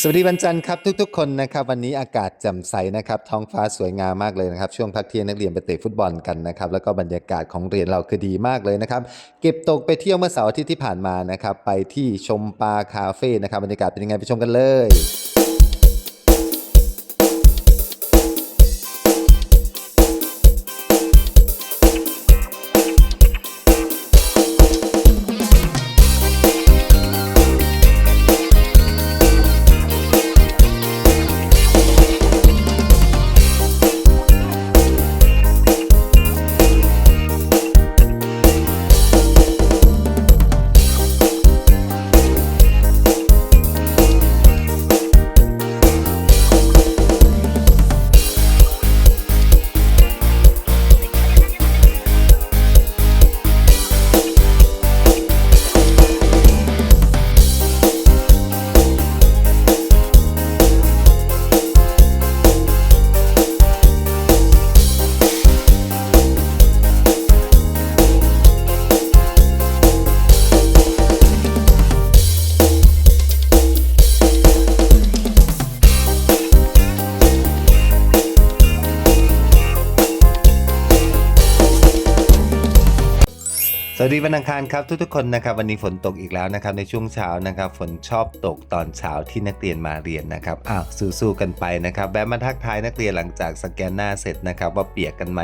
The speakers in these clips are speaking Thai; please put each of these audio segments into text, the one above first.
สวัสดีวันจันทร์ครับทุกๆ คนนะครับวันนี้อากาศแจ่มใสนะครับท้องฟ้าสวยงามมากเลยนะครับช่วงพักเที่ยงนักเรียนไปเตะฟุตบอลกันนะครับแล้วก็บรรยากาศของเรียนเราคือดีมากเลยนะครับเก็บตกไปเที่ยวเมื่อเสาร์อาทิตย์ที่ผ่านมานะครับไปที่ชมปลาคาเฟ่นะครับบรรยากาศเป็นยังไงไปชมกันเลย สวัสดีวันอังคารครับทุกๆคนนะครับวันนี้ฝนตกอีกแล้วนะครับในช่วงเช้านะครับฝนชอบตกตอนเช้าที่นักเรียนมาเรียนนะครับอ้าวสู้ๆกันไปนะครับแวะมาทักทายนักเรียนหลังจากสแกนหน้าเสร็จนะครับว่าเปียกกันไหม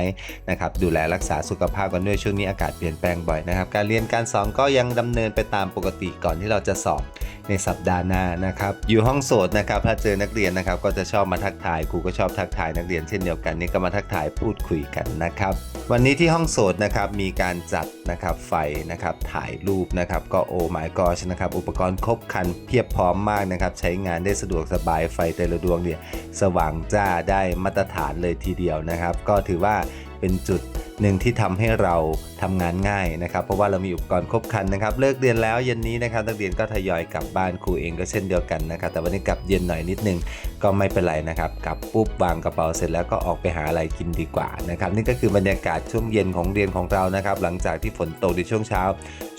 นะครับดูแลรักษาสุขภาพกันด้วยช่วงนี้อากาศเปลี่ยนแปลงบ่อยนะครับการเรียนการสอนก็ยังดำเนินไปตามปกติก่อนที่เราจะสอบ ในสัปดาห์หน้านะครับ อยู่ห้องโสดนะครับถ้าเจอนักเรียนนะครับ ก็จะชอบมาทักทายครูก็ชอบทักทายนักเรียนเช่นเดียวกันนี่ก็มาทักทายพูดคุยกันนะครับ วันนี้ที่ห้องโสดนะครับมีการจัดนะครับไฟนะครับถ่ายรูปนะครับ ก็โอ้ my gosh นะครับ อุปกรณ์ครบครันเพียบพร้อมมากนะครับ ใช้งานได้สะดวกสบายไฟแต่ละดวงเนี่ยสว่างจ้าได้มาตรฐานเลยทีเดียวนะครับ ก็ถือว่าเป็นจุด หนึ่งที่ทำให้เราทำงานง่ายนะครับ เพราะว่าเรามีอุปกรณ์ครบครันนะครับ เลิกเรียนแล้วเย็นนี้นะครับนักเรียนก็ทยอยกลับบ้านครูเองก็เช่นเดียวกันนะครับ แต่วันนี้กลับเย็นหน่อยนิดนึงก็ไม่เป็นไรนะครับ กลับปุ๊บวางกระเป๋าเสร็จแล้วก็ออกไปหาอะไรกินดีกว่านะครับ นี่ก็คือบรรยากาศช่วงเย็นของเรียนของเรานะครับ หลังจากที่ฝนตกในช่วงเช้า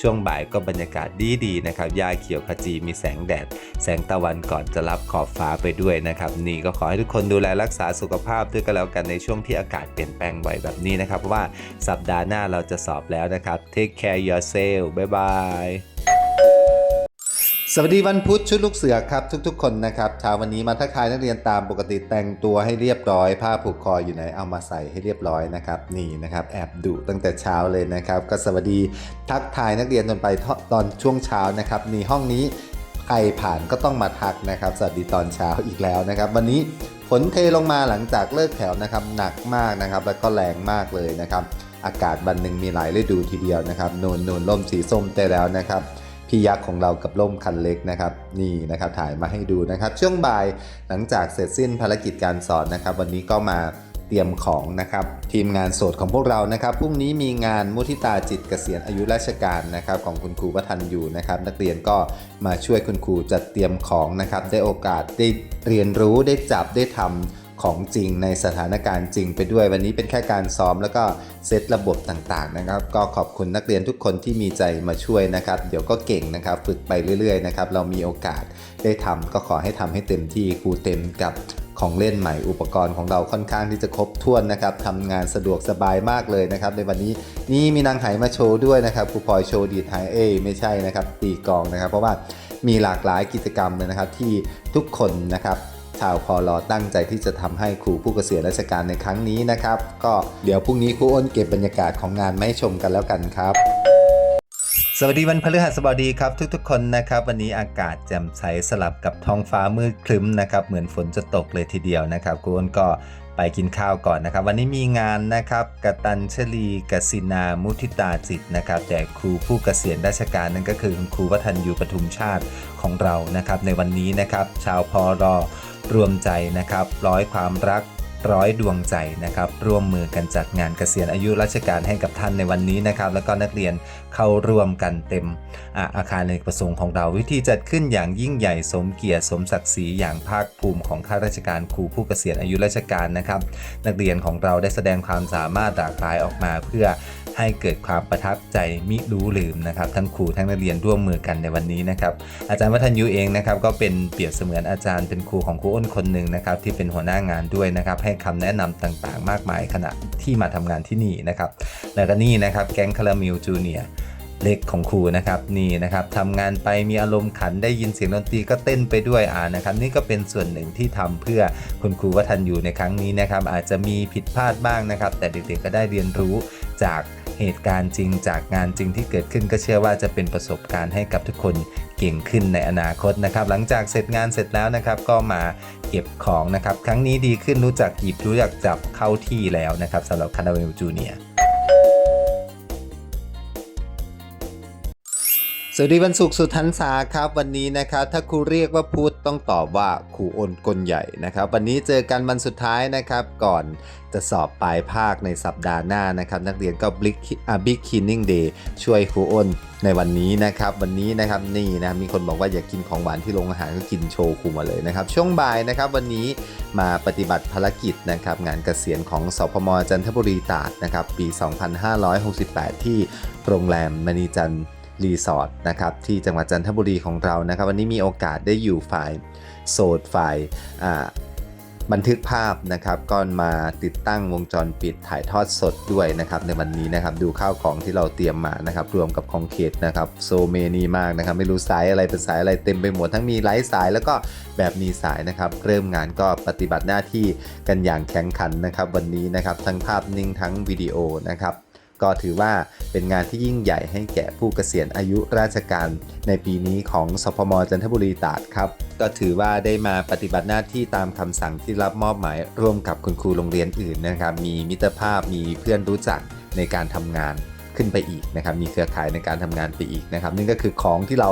ช่วงบ่ายก็บรรยากาศดีๆนะครับหญ้าเขียวขจีมีแสงแดด แสงตะวันก่อนจะรับขอบฟ้าไปด้วยนะครับ นี่ก็ขอให้ทุกคนดูแลรักษาสุขภาพด้วยกันแล้วกันในช่วงที่อากาศเปลี่ยนแปลงบ่อยแบบนี้นะครับเพราะว่าสัปดาห์หน้าเราจะสอบแล้วนะครับ take care yourself บ๊ายบายสวัสดีวันพุธชุดลูกเสือครับทุกๆ คนนะครับเช้าวันนี้มาทักทายนักเรียนตามปกติแต่งตัวให้เรียบร้อยผ้าผูกคออยู่ไหนเอามาใส่ให้เรียบร้อยนะครับนี่นะครับแอบดุตั้งแต่เช้าเลยนะครับ ก็สวัสดีทักทายนักเรียนจนไปตอนช่วงเช้านะครับนี่ห้องนี้ใครผ่านก็ต้องมาทักนะครับ สวัสดีตอนเช้าอีกแล้วนะครับ วันนี้ ฝนเทลงมาหลังจากเลิกแถวนะครับหนักมากนะครับ แล้วก็แรงมากเลยนะครับ อากาศวันหนึ่งมีหลายฤดูทีเดียวนะครับนูนนูนล่มสีส้มเตแล้วนะครับพี่ยักษ์ของเรากับล่มคันเล็กนะครับ นี่นะครับถ่ายมาให้ดูนะครับ ช่วงบ่ายหลังจากเสร็จสิ้นภารกิจการสอนนะครับ วันนี้ก็มา เตรียมของนะครับ ทีมงานโสดของพวกเรานะครับพรุ่งนี้มีงานมุทิตาจิตเกษียณอายุราชการนะครับของคุณครูวัฒนอยู่นะครับ นักเรียนก็มาช่วยคุณครูจัดเตรียมของนะครับ ได้โอกาสได้เรียนรู้ได้จับได้ทำของจริงในสถานการณ์จริงไปด้วยวันนี้เป็นแค่การซ้อมแล้วก็เซตระบบต่างๆนะครับ ก็ขอบคุณนักเรียนทุกคนที่มีใจมาช่วยนะครับ เดี๋ยวก็เก่งนะครับฝึกไปเรื่อยๆนะครับเรามีโอกาสได้ทำก็ขอให้ทำให้เต็มที่ครูเต็มกับ ของเล่นใหม่อุปกรณ์ของเราค่อนข้างที่จะครบถ้วนนะครับทำงานสะดวกสบายมากเลยนะครับ ในวันนี้นี่มีนางไหมาโชว์ด้วยนะครับครูพลอยโชว์ดีดไหเอ้ไม่ใช่นะครับตีกองนะครับ เพราะว่ามีหลากหลายกิจกรรมเลยนะครับที่ทุกคนนะครับชาวพอลอตั้งใจที่จะทำให้ครูผู้เกษียณราชการในครั้งนี้นะครับ ก็เดี๋ยวพรุ่งนี้ครูอ้นเก็บบรรยากาศของงานมาให้ชมกันแล้วกันครับ สวัสดีวันพฤหัสบดีครับทุกๆ คนนะครับ วันนี้อากาศแจ่มใสสลับกับท้องฟ้ามืดครึ้มนะครับ เหมือนฝนจะตกเลยทีเดียวนะครับครูอ้นก็ไปกินข้าวก่อนนะครับ วันนี้มีงานนะครับกตัญชลีกสินามุทิตาจิตนะครับแจกครูผู้เกษียณราชการนั่นก็คือคุณครูวัฒนยูปทุมชาติของเรานะครับ ในวันนี้นะครับ ชาวพอรอรวมใจนะครับร้อยความรัก ร้อยดวงใจนะครับร่วมมือกันจัดงานเกษียณอายุราชการให้กับท่านในวันนี้นะครับ แล้วก็นักเรียนเข้าร่วมกันเต็มออาคารในกประสงค์ของเราวิธีจัดขึ้นอย่างยิ่งใหญ่สมเกียรติสมศักดิ์ศรีอย่างภาคภูมิของข้าราชการครูผู้เกษียณอายุราชการนะครับ นักเรียนของเราได้แสดงความสามารถหลากหลายออกมาเพื่อ ให้เกิดความประทับใจมิรู้ลืมนะครับ ทั้งครูทั้งนักเรียนร่วมมือกันในวันนี้นะครับ อาจารย์วัฒนยูเองนะครับก็เป็นเปรียบเสมือนอาจารย์เป็นครูของครูอ้นคนหนึ่งนะครับที่เป็นหัวหน้างานด้วยนะครับให้คำแนะนำต่างๆ มากมายขณะที่มาทำงานที่นี่นะครับแล้วก็นี่นะครับแก๊งคารามิลจูเนียเล็กของครูนะครับนี่นะครับทำงานไปมีอารมณ์ขันได้ยินเสียงดนตรีก็เต้นไปด้วยอ่านะครับ นี่ก็เป็นส่วนหนึ่งที่ทำเพื่อคุณครูวัฒนอยู่ในครั้งนี้นะครับ อาจจะมีผิดพลาดบ้างนะครับ แต่เด็กๆก็ได้เรียนรู้จาก เหตุการณ์จริงจากงานจริงที่เกิดขึ้นก็เชื่อว่าจะเป็นประสบการณ์ให้กับทุกคนเก่งขึ้นในอนาคตนะครับ หลังจากเสร็จงานเสร็จแล้วนะครับ ก็มาเก็บของนะครับ ครั้งนี้ดีขึ้นรู้จักหยิบรู้จักจับเข้าที่แล้วนะครับสำหรับคาราเวลจูเนีย สวัสดีวันศุกร์สุดทันษาครับวันนี้นะครับถ้าครูเรียกว่าพุธต้องตอบว่าครูอนกลใหญ่นะครับวันนี้เจอกันวันสุดท้ายนะครับก่อนจะสอบปลายภาคในสัปดาห์หน้านะครับนักเรียนก็บิ๊กบิ๊กคินนิ่งเดย์ช่วยครูอ้นในวันนี้นะครับวันนี้นะครับนี่นะมีคนบอกว่าอยากกินของหวานที่โรงอาหารก็กินโชว์ครูมาเลยนะครับช่วงบ่ายนะครับวันนี้มาปฏิบัติภารกิจนะครับงานเกษียณของสพมจันทบุรีตาดนะครับปี 2568 ที่โรงแรมมณีจันทร์ รีสอร์ทนะครับที่จังหวัดจันทบุรีของเรานะครับวันนี้มีโอกาสได้อยู่ฝ่ายโสดฝ่ายบันทึกภาพนะครับก่อนมาติดตั้งวงจรปิดถ่ายทอดสดด้วยนะครับในวันนี้นะครับดูข้าวของที่เราเตรียมมานะครับรวมกับของเขตนะครับโซเมนีมากนะครับไม่รู้สายอะไรเป็นสายอะไรเต็มไปหมดทั้งมีไร้สายแล้วก็แบบมีสายนะครับเริ่มงานก็ปฏิบัติหน้าที่กันอย่างแข็งขันนะครับวันนี้นะครับทั้งภาพนิ่งทั้งวิดีโอนะครับ ก็ถือว่าเป็นงานที่ยิ่งใหญ่ให้แก่ผู้เกษียณอายุราชการ ในปีนี้ของสพมจันทบุรีตราดครับ ก็ถือว่าได้มาปฏิบัติหน้าที่ตามคำสั่งที่รับมอบหมายร่วมกับคุณครูโรงเรียนอื่นนะครับ มีมิตรภาพมีเพื่อนรู้จักในการทำงานขึ้นไปอีกนะครับ มีเครือข่ายในการทำงานไปอีกนะครับนี่ก็คือของที่เรา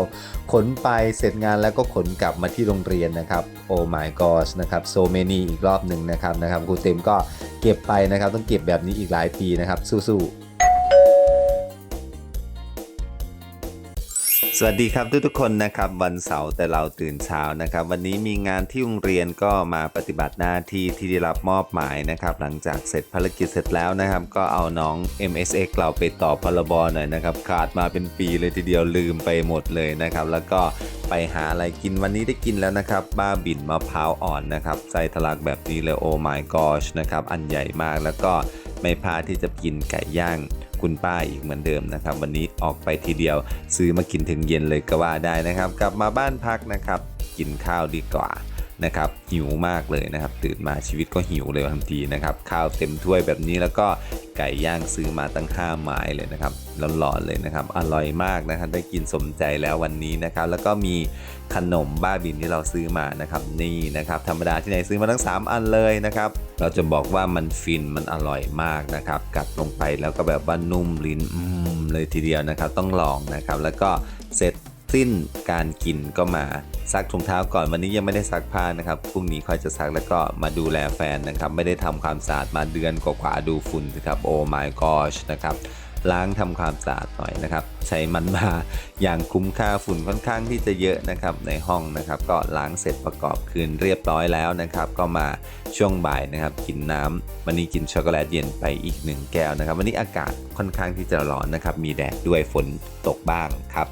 ขนไปเสร็จงานแล้วก็ขนกลับมาที่โรงเรียนนะครับโอ้ my gosh นะครับ so many อีกรอบหนึ่งนะครับนะครับครูเต็มก็เก็บไปนะครับ ต้องเก็บแบบนี้อีกหลายปีนะครับสู้ๆ สวัสดีครับทุกทุกๆคนนะครับวันเสาร์แต่เราตื่นเช้านะครับ วันนี้มีงานที่โรงเรียนก็มาปฏิบัติหน้าที่ที่ได้รับมอบหมายนะครับ หลังจากเสร็จภารกิจเสร็จแล้วนะครับ ก็เอาน้อง MSX เราไปต่อพรบหน่อยนะครับขาดมาเป็นปีเลยทีเดียวลืมไปหมดเลยนะครับ แล้วก็ไปหาอะไรกินวันนี้ได้กินแล้วนะครับ บ้าบินมะพร้าวอ่อนนะครับใจทะลักแบบนี้เลยโอ้ my gosh นะครับอันใหญ่มากแล้วก็ ไม่พลาดที่จะกินไก่ย่างคุณป้าอีกเหมือนเดิมนะครับ วันนี้ออกไปทีเดียว ซื้อมากินถึงเย็นเลยก็ว่าได้นะครับ กลับมาบ้านพักนะครับ กินข้าวดีกว่า นะครับหิวมากเลยนะครับ ตื่นมาชีวิตก็หิวเลยทันทีนะครับข้าวเต็มถ้วยแบบนี้แล้วก็ไก่ย่างซื้อมาตั้ง5ไม้เลยนะครับร้อนๆเลยนะครับ อร่อยมากนะครับได้กินสมใจแล้ววันนี้นะครับ แล้วก็มีขนมบ้าบินที่เราซื้อมานะครับ นี่นะครับธรรมดาที่ไหนซื้อมาทั้ง 3 อันเลยนะครับ เราจะบอกว่ามันฟินมันอร่อยมากนะครับ กัดลงไปแล้วก็แบบว่านุ่มลิ้นอืมเลยทีเดียวนะครับ ต้องลองนะครับ แล้วก็เสร็จสิ้นการกินก็มา ซักถุงเท้าก่อนวันนี้ยังไม่ได้ซักผ้านะครับพรุ่งนี้ค่อยจะซักแล้วก็มาดูแลแฟนนะครับ ไม่ได้ทำความสะอาดมาเดือนกว่าๆดูฝุ่นครับโอ้ my gosh นะครับล้างทำความสะอาดหน่อยนะครับ ใช้มันมาอย่างคุ้มค่าฝุ่นค่อนข้างที่จะเยอะนะครับในห้องนะครับ ก็ล้างเสร็จประกอบคืนเรียบร้อยแล้วนะครับ ก็มาช่วงบ่ายนะครับ กินน้ำวันนี้กินช็อกโกแลตเย็นไปอีกหนึ่งแก้วนะครับ วันนี้อากาศค่อนข้างที่จะร้อนนะครับ มีแดดด้วยฝนตกบ้างครับ